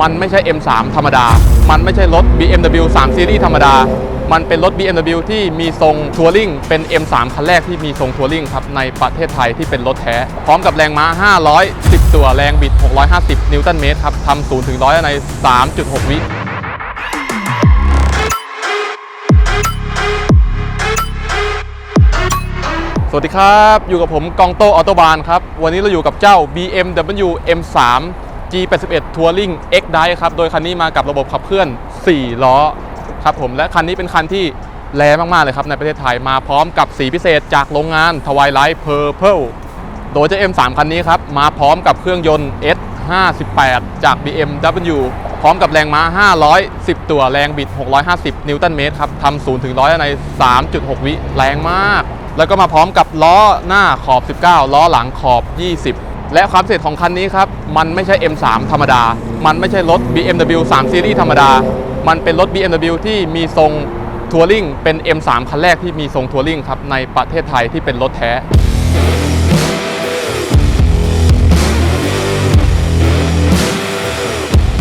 มันไม่ใช่ M3 ธรรมดา มันไม่ใช่รถ BMW 3 Series ธรรมดา มันเป็นรถ BMW ที่มีทรงทัวริงเป็น M3 คันแรกที่มีทรงทัวริงครับในประเทศไทยที่เป็นรถแท้ พร้อมกับแรงม้า 510 ตัวแรงบิด 650 นิวตันเมตรครับทำ0ถึง100 ใน 3.6 วิสวัสดีครับ อยู่กับผมกองโตออโตบานครับ วันนี้เราอยู่กับเจ้า BMW M3 G81 Touring X Drive ครับ โดยคันนี้มากับระบบขับเคลื่อน 4 ล้อครับผม และคันนี้เป็นคันที่แรงมาก ๆ เลยครับ ในประเทศไทยมาพร้อมกับสีพิเศษจากโรงงาน Twilight Purple โดยเจ้า M3 คันนี้ครับ มาพร้อมกับเครื่องยนต์ S58 จาก BMW พร้อมกับแรงม้า 510 ตัวแรงบิด 650 นิวตันเมตรครับทำ0ถึง100 ใน 3.6 วิแรงมาก แล้วก็มาพร้อมกับล้อหน้าขอบ 19 ล้อหลังขอบ 20 และความพิเศษของคันนี้ครับ มันไม่ใช่ M3 ธรรมดา มันไม่ใช่รถ BMW 3 Series ธรรมดา มันเป็นรถ BMW ที่มีทรงทัวริงเป็น M3 คันแรกที่มีทรงทัวริงครับในประเทศไทยที่เป็นรถแท้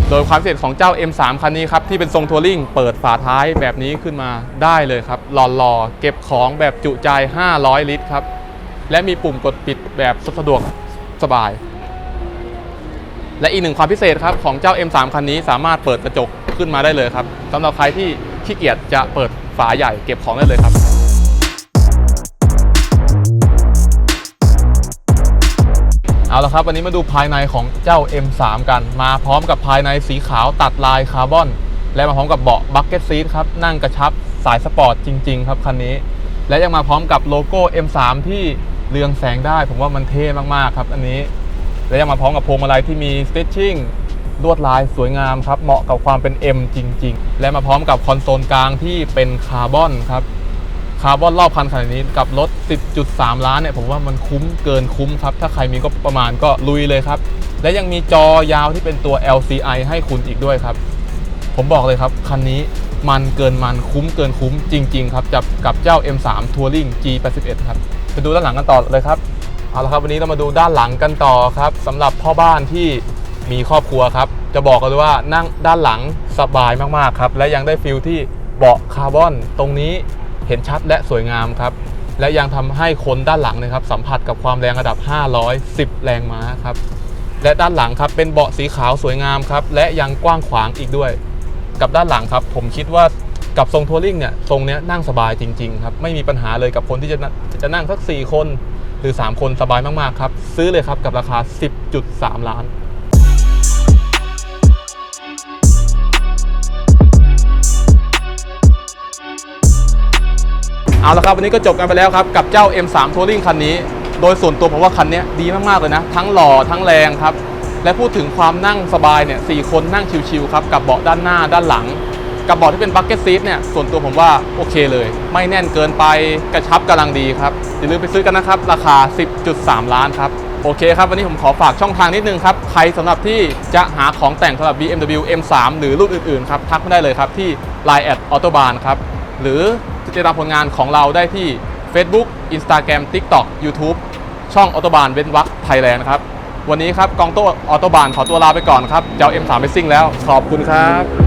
โดยความพิเศษของเจ้า M3 คันนี้ครับ ที่เป็นทรงทัวริงเปิดฝาท้ายแบบนี้ขึ้นมาได้เลยครับหล่อๆเก็บของแบบจุใจ 500 ลิตรครับ และมีปุ่มกดปิดแบบสะดวก สบาย และอีกหนึ่งความพิเศษครับของเจ้า M3 คันนี้สามารถเปิดกระจกขึ้นมาได้เลยครับสำหรับใครที่ขี้เกียจจะเปิดฝาใหญ่เก็บของได้เลยครับเอาละครับ วันนี้มาดูภายในของเจ้า M3 กัน มาพร้อมกับภายในสีขาวตัดลายคาร์บอน และมาพร้อมกับเบาะบักเก็ตซีทครับ นั่งกระชับสายสปอร์ตจริง ๆ ครับ คันนี้ และยังมาพร้อมกับโลโก้ M3 ที่ เรืองแสงได้ ผมว่ามันเท่มากๆครับอันนี้ และยังมาพร้อมกับพวงมาลัยที่มีสติชชิ่งลวดลายสวยงามครับ เหมาะกับความเป็น M จริง ๆ และมาพร้อมกับคอนโซลกลางที่เป็นคาร์บอนครับ คาร์บอนรอบคันขนาดนี้กับรถ 10.3 ล้านเนี่ย ผมว่ามันคุ้มเกินคุ้มครับ ถ้าใครมีก็ประมาณก็ลุยเลยครับ และยังมีจอยาวที่เป็นตัว LCI ให้คุณอีกด้วยครับ ผมบอกเลยครับ คันนี้มันเกินมันคุ้มเกินคุ้มจริง ๆ ครับจับกับเจ้า M3 Touring G81 ครับ ไปดูด้านหลังกันต่อเลยครับเอาละครับวันนี้เรามาดูด้านหลังกันต่อครับสำหรับพ่อบ้านที่มีครอบครัวครับ จะบอกกันเลยว่านั่งด้านหลังสบายมากๆครับ และยังได้ฟิลที่เบาะคาร์บอนตรงนี้เห็นชัดและสวยงามครับ และยังทำให้คนด้านหลังนะครับ สัมผัสกับความแรงระดับ 510 แรงม้าครับ และด้านหลังครับเป็นเบาะสีขาวสวยงามครับ และยังกว้างขวางอีกด้วย กับด้านหลังครับ ผมคิดว่า กับทรงทัวริงเนี่ยทรงเนี้ยนั่งสบายจริงๆครับไม่มีปัญหาเลยกับคนที่จะนั่งจะนั่งสัก 4 คนหรือ 3 คนสบายมากๆครับ ซื้อเลยครับกับราคา 10.3 ล้านเอาละครับวันนี้ก็จบกันไปแล้วครับ กับเจ้า M3 Touring คันนี้ โดยส่วนตัวผมว่าคันนี้ดีมากๆเลยนะ ทั้งหล่อทั้งแรงครับ และพูดถึงความนั่งสบายเนี่ยสคนนั่งชิวๆครับ กับเบาะด้านหน้าด้านหลัง กับเบาะที่เป็นบั c เก็ตซีทเนี่ยส่วนตัวผมว่าโอเคเลย ไม่แน่นเกินไปกระชับกำลังดีครับ อย่าลืมไปซื้อกันนะครับ ราคา 10.3 ล้านครับ โอเคครับ วันนี้ผมขอฝากช่องทางนิดนึงครับ ใครสำหรับที่จะหาของแต่งสำหรับ BMW M3 หรือรุ่นอื่นๆครับ ทักมาได้เลยครับที่ Line แอดออโตบานครับ หรือติดตามผลงานของเราได้ที่ Facebook Instagram TikTok YouTube ช่องออโตบานเว้นวักไทยแลนด์ครับวันนี้ครับกองโต้ออโตบานขอตัวลาไปก่อนครับเจ้า M3 ไปซิ่งแล้วขอบคุณครับ